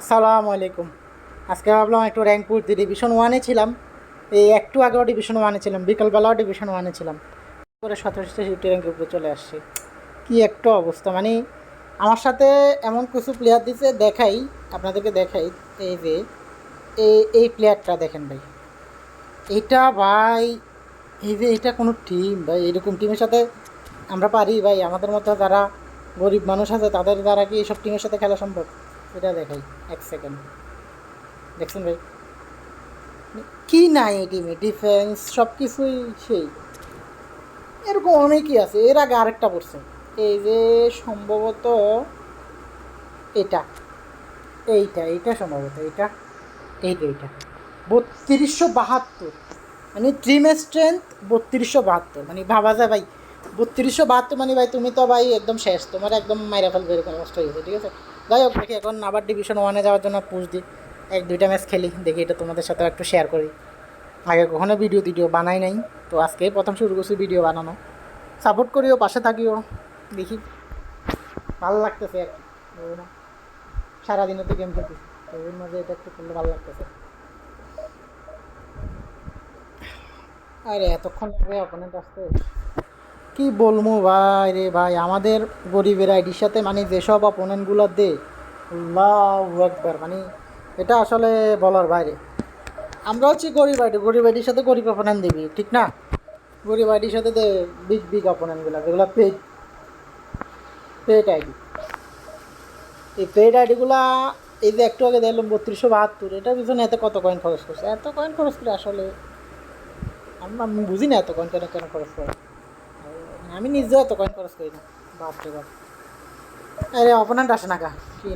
আসসালামু আলাইকুম। আজকে ভাবলাম একটু র্যাঙ্কপুর ডিভিশন ওয়ানে ছিলাম। এই একটু আগেও ডিভিশন ওয়ানে ছিলাম, বিকালবেলাও ডিভিশন ওয়ানে ছিলাম। করে সতেরোশো ফিফটি র্যাঙ্কের উপরে চলে আসছি। কি একটা অবস্থা মানে আমার সাথে এমন কিছু প্লেয়ার দিছে, দেখাই, আপনাদেরকে দেখাই, এই যে, এই এই প্লেয়ারটা দেখেন ভাই। এটা ভাই, এই যে এটা কোনো টিম ভাই, এরকম টিমের সাথে আমরা পারি ভাই। আমাদের মতো যারা গরিব মানুষ আছে, তাদের দ্বারা কি এইসব টিমের সাথে খেলা সম্ভব? এটা দেখাই, এক সেকেন্ড দেখছেন ভাই? কি নাই টিমে ডিফেন্স সব কিছুই সেই। এরকম অনেকই আছে। এর আগে আরেকটা পড়ছে। এই যে সম্ভবত এটা। এইটা এইটা সম্ভবত এইটা। এইটা এইটা। বত্রিশশো বাহাত্তর। মানে ড্রিম স্ট্রেংথ বত্রিশশো বাহাত্তর। মানে ভাবা যায় ভাই। বত্রিশশো বাহাত্তর মানে ভাই তুমি তো ভাই একদম শেষ। তোমার একদম মাইরা ফেলবে, এরকম অবস্থা হয়ে গেছে, ঠিক আছে? যাই হোক, দেখি এখন আবার ডিভিশন ওয়ানে যাওয়ার জন্য পুষ দিই। এক, দুইটা ম্যাচ খেলি, দেখি এটা তোমাদের সাথে একটু শেয়ার করি। আগে কখনো ভিডিও টিডিও বানাই নাই, তো আজকে প্রথম শুরু করছি ভিডিও বানানো। সাপোর্ট করিও, পাশে থাকিও, দেখি। ভালো লাগতেছে আর কি সারাদিনও তো গেম খেলতেছি, তো মাঝে এটা একটু করলে ভালো লাগতেছে। আরে, এতক্ষণ লাগবে অপোনেন্ট আসতে কি বলব ভাই রে ভাই, আমাদের গরিবের আইডির সাথে মানে যেসব অপোনেন্টগুলো দে আল্লাহ একবার মানে এটা আসলে বলার বাইরে। আমরা হচ্ছে গরিব আইডি গরিব আইডির সাথে গরিব অপোনেন্ট দিবি, ঠিক না? গরিব আইডির সাথে দে, বিগ বিগ অপোনেন্টগুলো যেগুলো পেড পেড আইডি এই পেড আইডিগুলা এই যে একটু আগে দেখলাম বত্রিশশো বাহাত্তর, এটার পিছনে এত কত কয়েন খরচ করছে? এত কয়েন খরচ করে আসলে আমি আমি বুঝি না এত কয়েন কেন কেন খরচ করে? আমি নিজেও এত কয়েন খরচ করি না, বাপরে বাপ। আরে অপোনেন্ট আসে না কা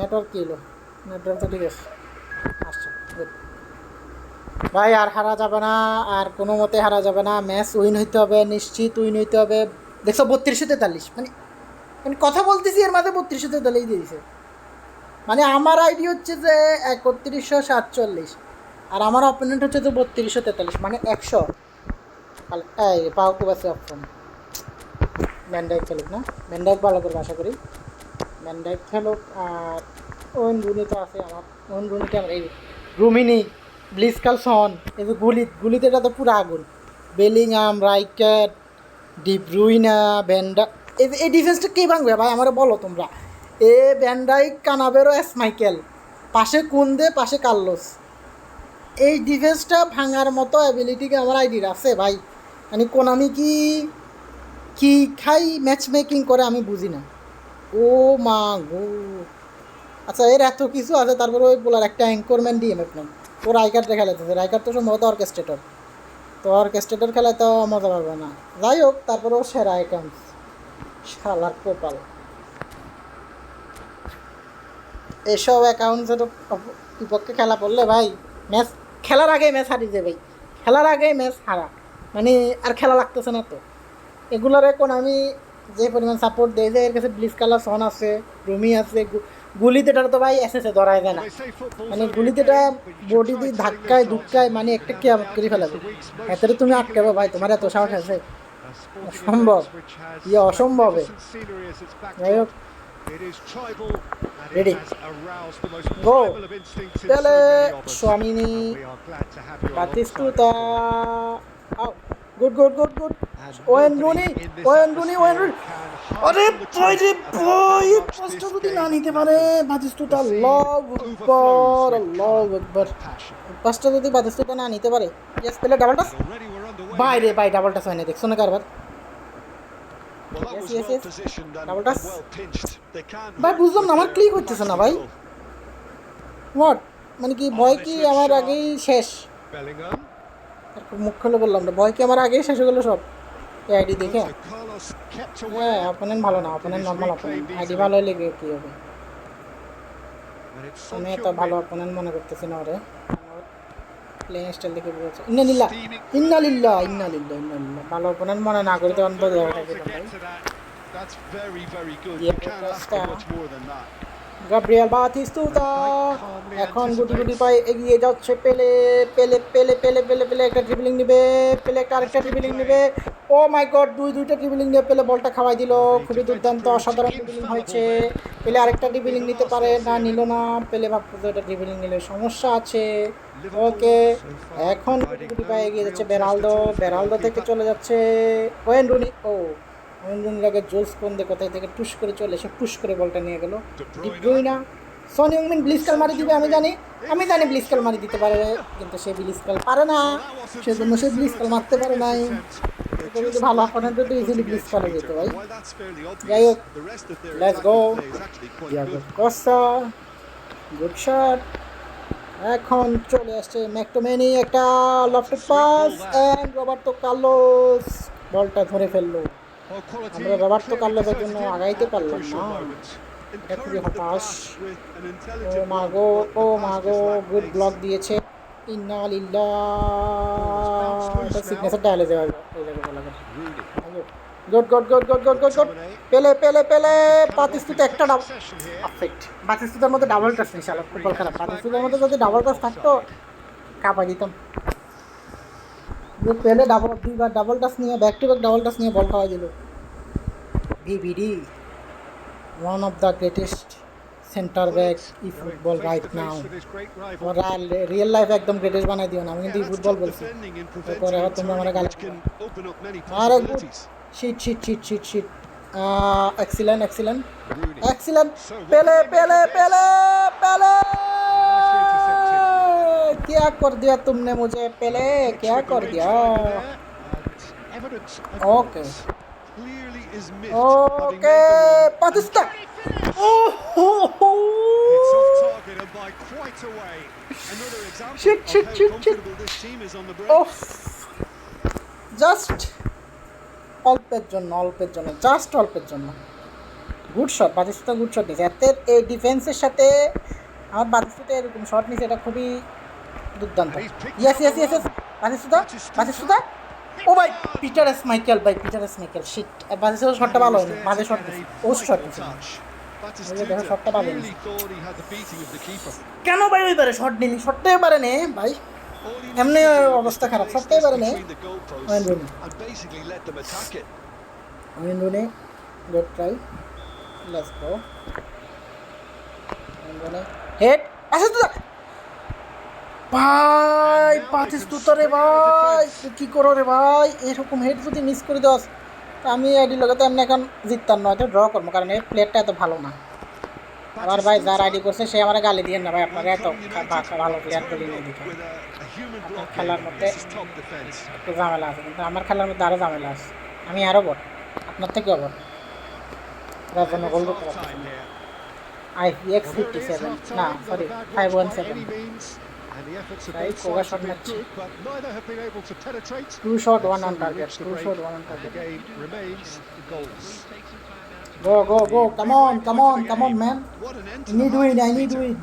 নেটওয়ার্ক কী এলো নেটওয়ার্ক তো ঠিক আছে। আসছে, good. ভাই, আর হারা যাবে না, আর কোনো মতে হারা যাবে না। ম্যাচ উইন হইতে হবে, নিশ্চিত উইন হইতে হবে। দেখছ, বত্রিশশো তেতাল্লিশ। মানে মানে কথা বলতেছি, এর মাঝে বত্রিশশো তেতাল্লিশ দিয়ে দিছে। মানে আমার আইডি হচ্ছে যে একত্রিশশো সাতচল্লিশ, আর আমার অপোনেন্ট হচ্ছে যে বত্রিশশো তেতাল্লিশ মানে একশো। এই পাও খুব আছে অপশন ম্যান্ডাইক খেলুক না? ম্যান্ডাইক ভালো করে আশা করি। ম্যান্ডাইক খেলুক আর ওয়েন রুনি তো আছে আমার ওয়েন রুনিকে আমার এই রুমিনি ব্লিসকাল সন এই যে গুলি, গুলিতে এটা তো পুরো আগুন। বেলিংহাম রাইকার ডিব্রুইনা ভ্যান্ডা এই এই ডিফেন্সটা কে ভাঙবে ভাই? আমার বলো তোমরা। এ ভ্যান্ডাইক কানাবেরো এস মাইকেল, পাশে কুন্দে, পাশে কার্লোস। এই ডিফেন্সটা ভাঙার মতো অ্যাবিলিটি কি আমার আইডির আছে ভাই। মানে কোনামি কি কি খাই ম্যাচ মেকিং করে আমি বুঝি না। ও মা গো। আচ্ছা এর এত কিছু আছে, তারপরে ওই বলার একটা অ্যাঙ্করম্যান দিয়ে আপনার ও রাইকারটা খেলাতেছে রাইকার তো সম্ভবত অর্কেস্ট্রেটর তো অর্কেস্ট্রেটর খেলায় তো মজা পাবে না। যাই হোক, তারপরে ও সেরা অ্যাকাউন্ট শালার কপাল। এসব অ্যাকাউন্ট বিপক্ষে খেলা পড়লে ভাই ম্যাচ খেলার আগে ম্যাচ হারিয়ে ভাই। খেলার আগে ম্যাচ হারা। মানে আর খেলা লাগতেছে না তো। এগুলোর এখন আমি যে পরিমাণ সাপোর্ট দেয় যে এর কাছে ব্লিস কালার সন আছে রুমি আছে গু- গুলিতেটার তো ভাই এসেছে ধরায় যায় না মানে গুলিতেটা বডি দিয়ে ধাক্কায় ধুক্কায় মানে একটা কে করে ফেলাবে এতে তুমি আটকাবে ভাই তোমার এত সাহস আছে অসম্ভব ইয়ে অসম্ভবে যাই হোক. Go. Go. Pele, Swamini. Swamini, Good, good, good, good. Wayne Rooney Wayne Rooney Wayne Rooney আরে ভাই রে ভাই পাঁচটা যদি না নিতে পারে বাতিস্তুতা আল্লাহ আকবার আল্লাহ আকবার পাঁচটা যদি বাতিস্তুতা না নিতে পারে ইয়েস পেলে ডাবল টাচ ভাই রে ভাই ডাবল টাচ হয় না দেখছ না কারবার. ভাই বুঝলাম না আমার ক্লিক হচ্ছে না ভাই হোয়াট মানে কি ভয় কি আমার আগেই শেষ আর মুখ খুলে বললাম না ভয় কি আমার আগেই শেষ হয়ে গেলো সব? এই আইডি দেখে? হ্যাঁ অপোনেন্ট ভালো না অপোনেন্ট নর্মাল অপোনেন্ট আইডি ভালো হলে কি হবে? আমি এত ভালো অপোনেন্ট মনে করতেছি না ওরে প্লেইং স্টাইল দেখে বুঝেছে ইন্না লিল্লা. ইন্না লিল্লা ইন্না লিল্লা ইন্না লিল্লা ভালো অপোনেন্ট মনে না করি তো অন্তত Well থাকে ভাই গাব্রিয়াল বাতিস্তুতা এখন গুটি গুটি পায়ে এগিয়ে যাচ্ছে পেলে পেলে পেলে পেলে পেলে পেলে একটা ড্রিবলিং নেবে পেলে একটা আরেকটা ড্রিবলিং নেবে। ও মাই গড দুই দুইটা ড্রিবলিং নিয়ে পেলে বলটা খাওয়াই দিল। খুবই দুর্দান্ত, অসাধারণ ড্রিবলিং হয়েছে। পেলে আরেকটা ড্রিবলিং নিতে পারে, না নিল না। পেলে ভাবতো এটা ড্রিবলিং নিলে সমস্যা আছে। ওকে এখন গুটি গুটি পায়ে এগিয়ে যাচ্ছে বেরালদো বেরালদো থেকে চলে যাচ্ছে। ওয়েন রুনি ও রুনির আগে জোলস কোন্দে কোথায় থেকে টুস করে চলে এসে পুশ করে বলটা নিয়ে গেল? ডিপ ব্রুইনা সনি ইংমিন ব্লিস্কাল মারি দিবে আমি জানি। আমি জানি ব্লিস্কাল মারি দিতে পারে কিন্তু সে ব্লিস্কাল পারে না। সে সেজন্য সে ব্লিস্কাল মারতে পারে নাই। কিন্তু ভালো অপোনেন্ট তো ইজিলি ব্লিস্কাল হয়ে যেত ভাই। যাই হোক quite ইয়াগো good. গুড শট এখন চলে আসছে ম্যাকটোমেনি একটা lofted pass and Roberto Carlos বলটা ধরে ফেলল। আমরা রবার্তো decided জন্য আগাইতে পারলাম না. এটা খুবই হতাশ ও মাগো ও মাগো গুড ব্লক দিয়েছে। ইন্না লিল্লাহ এটা সিগনেচার ডায়ালে যাওয়া এই good good good good good good good Pele Pele Pele. পাতিস্তুতে একটা ডাবল. পারফেক্ট বাতিস্তুতের মধ্যে ডাবল টাচ নেই শালা ফুটবল খেলা বাতিস্তুতের মধ্যে যদি ডাবল টাচ থাকতো কাপা দিতাম। যে পেলে ডাবল দুইবার ডাবল টাচ নিয়ে back to back double touch নিয়ে বল খাওয়া গেল। VVD one of the greatest centre back E football right now real life একদম গ্রেটেস্ট বানাই দিও না আমি কিন্তু ফুটবল বলছি। তারপরে তোমরা আমার গালি আরে shit shit shit shit shit excellent excellent excellent Pele Pele Pele পেলে क्या कर दिया तुमने मुझे पेले क्या Trick कर away दिया striker there, and evidence of Okay. what clearly is missed, having okay made the run. Pakistan oh It's off target and by quite a way. Another example Shit, of shit, how shit, shit. comfortable this team is on the break. Of just অল্পের জন্য অল্পের জন্য just অল্পের জন্য good shot Batistuta good shot নিয়েছে এতে এই ডিফেন্সের সাথে আমার বাতিস্তুতা এরকম শট নিয়েছে এটা খুবই দুর্দান্ত। Yes yes yes yes Batistuta Batistuta ও ভাই পিটার এস মাইকেল ভাই Peter Schmeichel shit Batistuta শটটা ভালো হয়নি বাজে শট দিয়েছে ও শট শটটা ভালো keeper. কেন ভাই ওইবারে শট নিনি শটটাই পারে নে ভাই। এমনি অবস্থা খারাপ, সবটাই পারে নে। between the goalposts Wayne Rooney. and basically let them ভাই বাতিস্তুতা রে ভাই। কি করো রে ভাই? এরকম হেড যদি মিস করে দাস তা আমি আইডি লাগাতে এমনি এখন জিততাম না হয়তো ড্র করব, কারণ এই প্লেয়ারটা এত ভালো না। আবার ভাই যার আইডি করছে, সে আমার গালি দিয়ে না ভাই, আপনারা এত ভালো প্লেয়ার বলি নিয়ে human block খেলার মধ্যে. একটু ঝামেলা আছে, কিন্তু আমার খেলার মধ্যে আরও ঝামেলা আছে। আমি আরও বট আপনার থেকেও বট যার জন্য goal I X fifty seven না sorry five one seven Right, Koga shot লাগছে two short, one on target. two shot one on target. Go, go, go. Come on, come on, come on, man. I need to win, I need to win.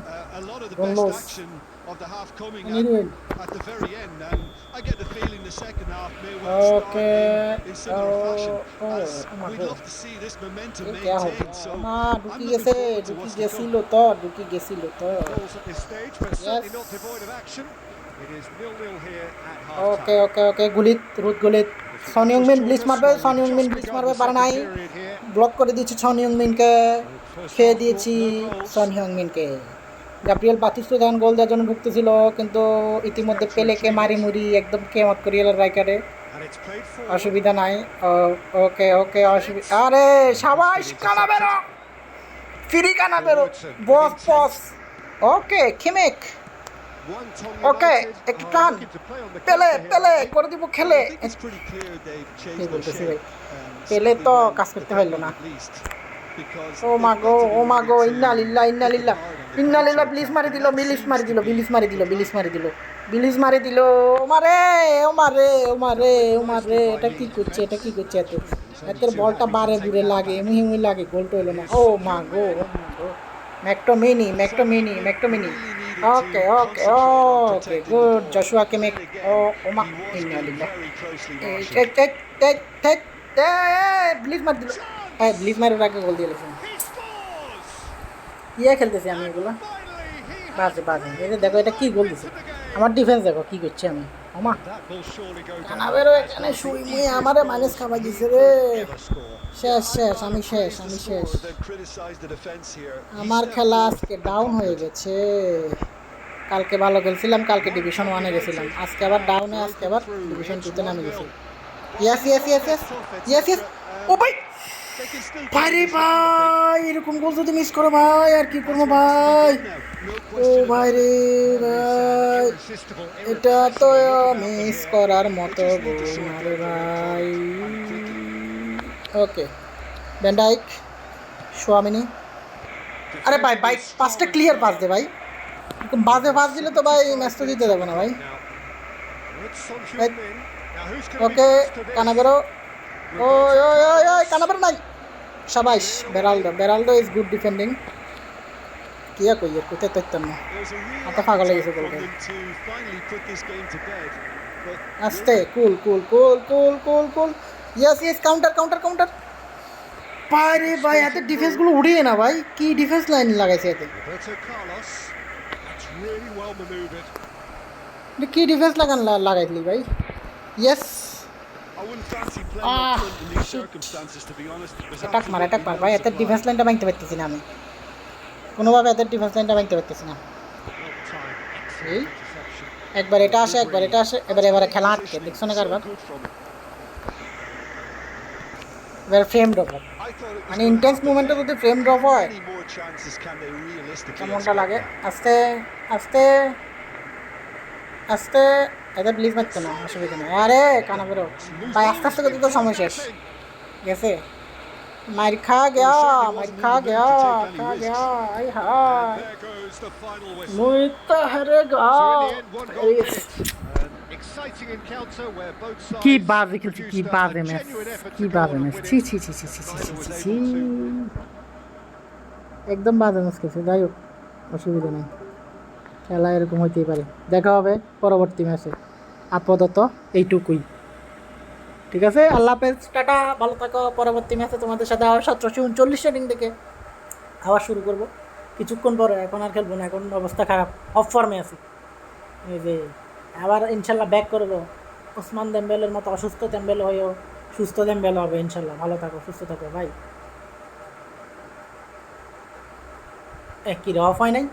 One loss. Of the half coming I need to. At the very end, and I get the feeling the second half may well okay. start in similar oh, fashion. Oh, as oh we'd love to see this momentum okay. maintained. Oh, So Ma, Duki Gese, forward to Lotor, Duki Gese Lotor. Goals at this stage, but yes. certainly not devoid of action. It is nil-nil here at half okay, time. Okay, okay, okay. Gulit, Ruth Gulit. Son Young Min, blitz marbe, Son Young Min, blitz marbe, Baranai. Block করে দিয়েছি সন ইংমিনকে খেয়ে দিয়েছি সন হিংমিনকে Gabriel বাতিস্তো যখন গোল দেওয়ার জন্য ঢুকতেছিল কিন্তু ইতিমধ্যে পেলেকে মারি মুড়ি একদম কেমত করিয়ে রাইকারে অসুবিধা নাই। ওকে ওকে অসুবিধা আরে সাবাস কানা বেরো ফিরি কানা বেরো বস বস! ওকে খেমেক! ওকে একটু টান। পেলে পেলে করে দিব খেলে। পেলে তো কাজ করতে পারল না। ও মা গো ও মা গো ইন্না লিল্লা ইন্না লিল্লা ইন্না লিল্লা attack, মারি দিল seems মারি দিল বিলিশ মারি দিল বিলিস মারি দিল বিলিস মারি দিল। ও মারে ও মারে ও মারে ও মারে এটা কি করছে এটা কি করছে এত? এতের বলটা বারে বুড়ে লাগে মুহি মুহি লাগে গোল হইল না। ও মা গো ও মা গো। McTominay McTominay McTominay. Okay okay okay good Joshua Kimmich ও মা ইন্না লিল্লা take take take take. Blitz মার দিল। হ্যাঁ ব্লিজ মারের আগে গোল দিয়ে scores! ইয়ে খেলতেছি আমি এগুলো। বাজে বাজে। এই যে দেখো, এটা কি গোল দিছে? আমার ডিফেন্স দেখো, কি করছি আমি? এখানে শুই মুই আমারে মাইনাস খাবার দিছে রে। শেষ শেষ, আমি শেষ আমি শেষ. আমার খেলা আজকে ডাউন হয়ে গেছে। কালকে ভালো খেলছিলাম, কালকে ডিভিশন ওয়ানে গেছিলাম। আজকে আবার ডাউনে আজকে আবার ডিভিশন টুতে নামে গেছি। Yes yes yes yes yes yes ও ভাই ভাই ভাই, এরকম গোল যদি মিস করো ভাই, আর কি করব ভাই? ও ভাই ভাই, এটা তো মিস করার মতো গোল ভাই। ওকে ব্যান্ডাইক সোয়ামিনি আরে ভাই ভাই, পাঁচটা ক্লিয়ার পাস দে ভাই। বাজে পাস দিলে তো ভাই ম্যাচ তো জিতে যাবে না ভাই। ওকে? কানাবেরো ওই ওই ওই ওই কানাবেরো নাই. সাবাইশ Beraldo Beraldo is good defending কিয়া কই এর কোথায় তৈতাম না Ata পাগল গেছে appetite from গোলটা। them to finally put this game to bed. But আস্তে cool cool cool cool cool cool yes yes counter counter counter ভাই ভাই এত ডিফেন্সগুলো উড়িয়ে না ভাই কি ডিফেন্স লাইন লাগাইছে এতে কি ডিফেন্স লাগান লা- লাগাইলি ভাই ইয়েস Ah, অ্যাটাক মার অ্যাটাক মার ভাই এত. ডিফেন্স লাইনটা ভাঙতে পারতেছি না আমি কোনোভাবে এত ডিফেন্স লাইনটা ভাঙতে পারতেছি না. এই. একবার এটা আসে একবার এটা আসে এবার এবারে খেলা আটকে দেখছ না কারবার. এবার ফ্রেম ড্রপ মানে ইন্টেন্স মুভমেন্টে যদি ফ্রেম ড্রপ হয় কেমনটা? লাগে আস্তে আস্তে আস্তে এদের প্লিজ মারতো না অসুবিধা নেই আরে কানা বেরো ভাই আস্তে আস্তে করতে তো সময় শেষ গেছে মার খা গেয়া মার খা গেয়া খা গেয়া আই whistle. মুই তো হেরে গা কি বাজে খেলছি কি বাজে ম্যাচ কি বাজে ম্যাচ ছি. ছি ছি ছি ছি ছি ছি ছি একদম বাজে ম্যাচ খেলছি যাই হোক অসুবিধা নেই খেলা এরকম হইতেই পারে। দেখা হবে পরবর্তী ম্যাচে আপাতত এইটুকুই। ঠিক আছে? আল্লাহ হাফেজ। টাটা। ভালো থাকো। পরবর্তী ম্যাচে তোমাদের সাথে আবার সতেরোশো উনচল্লিশ রেটিং থেকে আবার শুরু করব। কিছুক্ষণ পরে, এখন আর খেলব না। এখন অবস্থা খারাপ। অফ ফর্মে আছি। এই যে, আবার ইনশাল্লাহ ব্যাক করব। ওসমান দেম্বেলের মতো অসুস্থ দেম্বেল হয়েও সুস্থ দেম্বেল হবে ইনশাল্লাহ। ভালো থাকো, সুস্থ থাকো, ভাই। এক কি অফ হয় নাই?